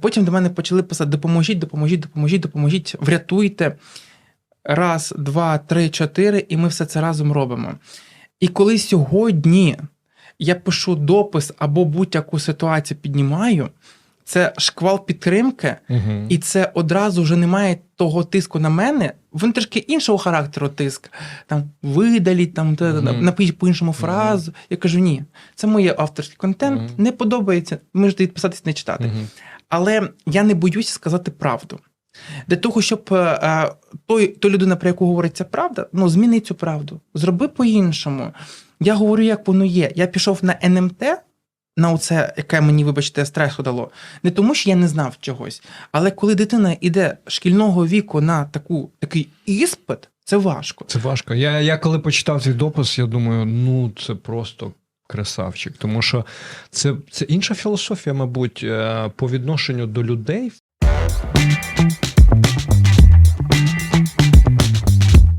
Потім до мене почали писати: допоможіть, допоможіть, допоможіть, допоможіть, врятуйте. Раз, два, три, чотири, і ми все це разом робимо. І коли сьогодні я пишу допис або будь-яку ситуацію піднімаю, це шквал підтримки, Угу. і це одразу вже немає того тиску на мене. Він трішки іншого характеру тиск. Там видаліть, там Мгм. напишіть по-іншому фразу. Я кажу: ні, це моє авторський контент, Мгм. не подобається. Можете відписатись, не читати. Угу. Але я не боюсь сказати правду. Для того, щоб е, е, той, той людина, про яку говориться правда, ну зміни цю правду. Зроби по-іншому. Я говорю, як воно є. Я пішов на НМТ, на оце, яке мені, вибачте, стресу дало, не тому, що я не знав чогось. Але коли дитина йде шкільного віку на таку, такий іспит, це важко. Це важко. Я, я коли почитав цей допис, я думаю, ну це просто красавчик. Тому що це, це інша філософія, мабуть, е, по відношенню до людей.